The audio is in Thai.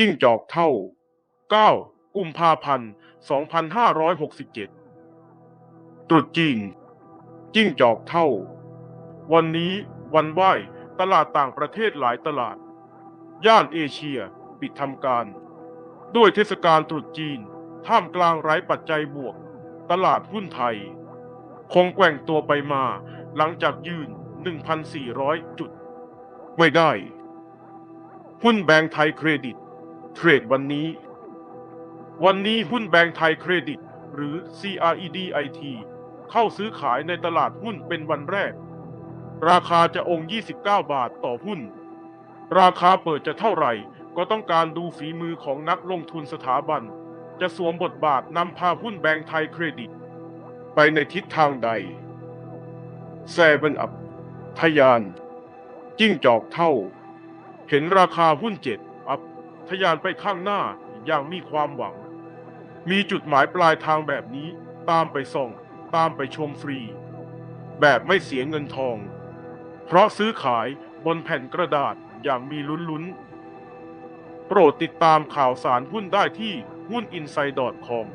จิ้งจอกเท่า 9 กุมภาพันธ์ 2567 ตรุษจีน จิ้งจอกเท่า วันนี้วันไหว้ตลาดต่างประเทศหลายตลาด ย่านเอเชียปิดทำการ ด้วยเทศกาลตรุษจีน ท่ามกลางไร้ปัจจัยบวก ตลาดหุ้นไทย คงแกว่งตัวไปมาหลังจากยืน 1,400 จุด ไม่ได้ หุ้นแบงก์ไทยเครดิต เทรดวันนี้ วันนี้หุ้นแบงก์ไทยเครดิต หรือ CREDIT เข้าซื้อขายในตลาดหุ้นเป็นวันแรก ราคาจะองค์ 29 บาทต่อหุ้น ราคาเปิดจะเท่าไหร่ ก็ต้องการดูฝีมือของนักลงทุนสถาบัน จะสวมบทบาทนำพาหุ้นแบงก์ไทยเครดิต ไปในทิศทางใดแซเนอัพทะยาน จิ้งจอกเท่า เห็นราคาหุ้นเจ็ดอัพ ทะยานไปข้างหน้าอย่างมีความหวัง มีจุดหมายปลายทางแบบนี้ตามไปส่ง ตามไปชมฟรี แบบไม่เสียเงินทอง เพราะซื้อขายบนแผ่นกระดาษอย่างมีลุ้นๆ โปรดติดตามข่าวสารหุ้นได้ที่หุ้น i n s i d e c o m